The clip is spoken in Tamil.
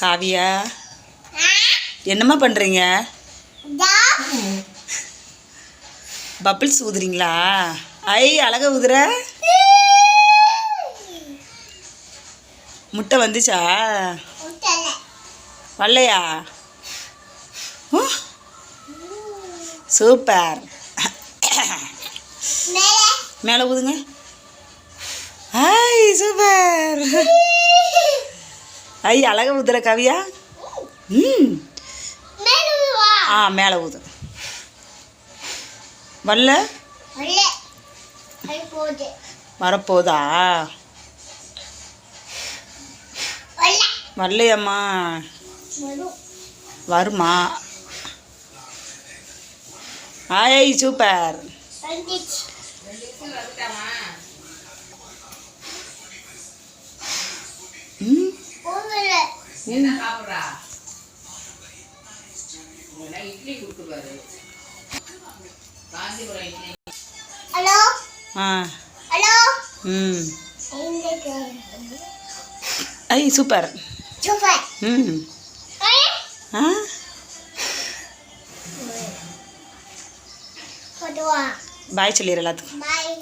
காவியா? என்னம்மா பண்ணுறீங்க பப்பிள்ஸ் ஊதுறீங்களா? ஐ அழக ஊதுற. முட்டை வந்துச்சா? வரலையா சூப்பர். மேலே ஊதுங்க. ஐ சூப்பர். ஐ அழக ஊதுற கவியா? ம். ஆ மேலே ஊது. வரல வரப்போதா? வரலையம்மா வருமா? ஆய் சூப்பர் ம் என்ன சாப்பிட்றா இட்லி கொடுத்துருவாரு காஞ்சிபுரம் இட்லி ஹலோ ஆ ஹலோ ம் ஐ சூப்பர் சூப்பர் ம் ஆ பாய் சொல்லிடு எல்லாத்துக்கும் பாய்